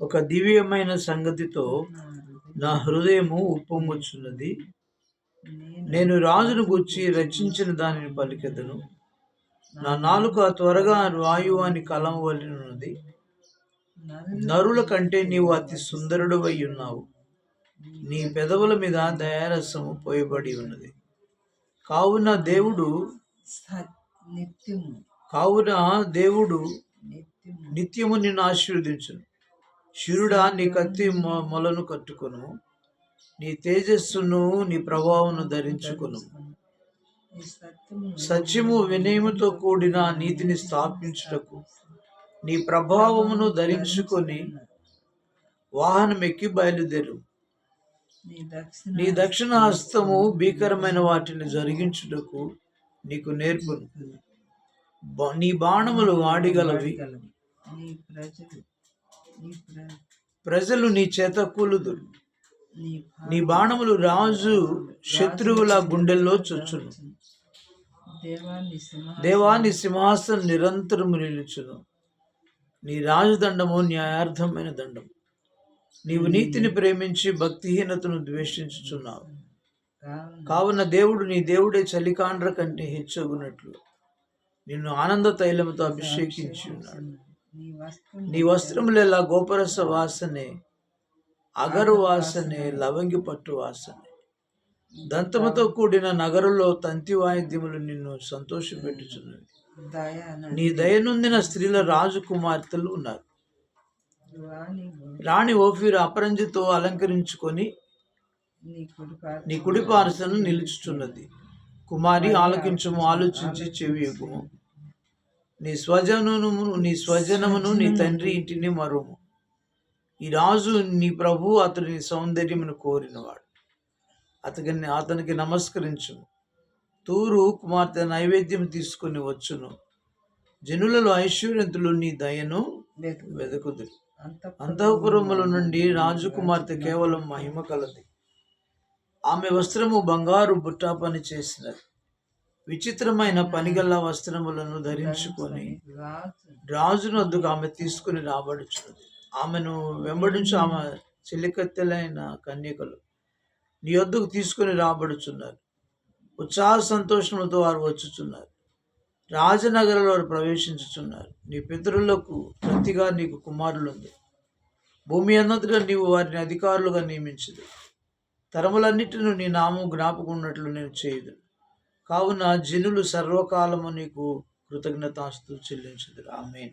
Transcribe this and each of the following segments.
ఒక దివ్యమైన సంగతితో నా హృదయము ఉప్పొంగుచున్నది. నేను రాజును గుర్చి రచించిన దానిని పలికెదను. నా నాలుక త్వరగా వాయువాని కలం వలనున్నది నరుల కంటే నీవు అతి సుందరుడు ఉన్నావు. నీ పెదవుల మీద దయారసము పోయబడి ఉన్నది. కావున దేవుడు కావున దేవుడు నిత్యము. నిత్యము నిన్ను ఆశీర్వదించును. శిరుడా నీ కత్తి మొ- మొలను కట్టుకును. నీ తేజస్సును నీ ప్రభావమును ధరించుకును. సత్యము వినయముతో కూడిన నీతిని స్థాపించుటకు నీ ప్రభావమును ధరించుకొని వాహనం ఎక్కి బయలుదేరు. నీ దక్షిణ హస్తము భీకరమైన వాటిని జరిగించుటకు నీకు నేర్పును. నీ బాణములు వాడిగలవి. గలవి. ప్రజలు నీ చేత కూలుదురు. నీ బాణములు రాజు శత్రువుల గుండెల్లో చొచ్చును. దేవాన్ని సింహాసనం నిరంతరం నిలుచును. నీ రాజదండము న్యాయార్థమైన దండము. నీవు నీతిని ప్రేమించి భక్తిహీనతను ద్వేషించుచున్నావు. కావున కావున దేవుడు నీ దేవుడే చలికాండ్ర కంటే హెచ్చగునట్లు. నిన్ను ఆనంద తైలముతో అభిషేకించి ఉన్నాడు. నీ వస్త్రం నీ వస్త్రములెలా గోపరస వాసనే అగరు వాసనే లవంగి పట్టు వాసనే. దంతముతో కూడిన నగరులో తంతి వాయిద్యములు నిన్ను సంతోషపెట్టుచున్నవి. నీ దయనుందిన స్త్రీల రాజకుమార్తెలు ఉన్నారు. వాణి రాణి ఓఫీరు అపరంజితో అలంకరించుకొని నీ కుడి పాద నీ కుడి పార్శ్వను నిలుచుచున్నది. కుమారి ఆలకించము ఆలోచించి చెవి ఎగుము నీ స్వజనమును నీ స్వజనమును నీ తండ్రి ఇంటిని మరుము. ఈ రాజు నీ ప్రభు అతని సౌందర్యమును కోరినవాడు. అతని అతనికి నమస్కరించుము. తూరు కుమార్తె నైవేద్యం తీసుకుని వచ్చును. జనులలో ఐశ్వర్యంతులు నీ దయను వెదకుదురు అంత అంతఃపురముల నుండి రాజకుమార్తె కేవలం మహిమ కలది. ఆమె వస్త్రము బంగారు బుట్టా పని చేసినది. విచిత్రమైన పనిగల్ల వస్త్రములను ధరించుకొని రాజు రాజును వద్దకు ఆమె తీసుకుని రాబడుచున్నది. ఆమెను వెంబడించు ఆమె చెలికత్తెలైన కన్యకలు నీ వద్దకు తీసుకుని రాబడుచున్నారు. ఉత్సాహ సంతోషములతో వారు వచ్చుచున్నారు. రాజనగరంలో వారు ప్రవేశించుచున్నారు. నీ పితరులకు ప్రతిగా నీకు కుమారులుంది. భూమి అన్నట్టుగా నీవు వారిని అధికారులుగా నియమించదు తరములన్నిటిని నీ నామం జ్ఞాపకం ఉన్నట్లు నేను చేయదు కావున జనులు సర్వకాలము నీకు కృతజ్ఞతాస్తు చెల్లించదు ఆమె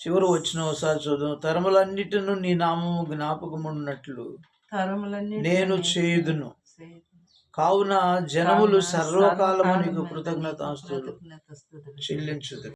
చివరి వచ్చిన ఒకసారి చూద్దాం. తరములన్నిటిను నీ నామము జ్ఞాపకం ఉన్నట్లు తరములన్నీ నేను చేయుదును. కావున జనములు సర్వకాలము నీకు కృతజ్ఞతాస్తులు చెల్లించుదు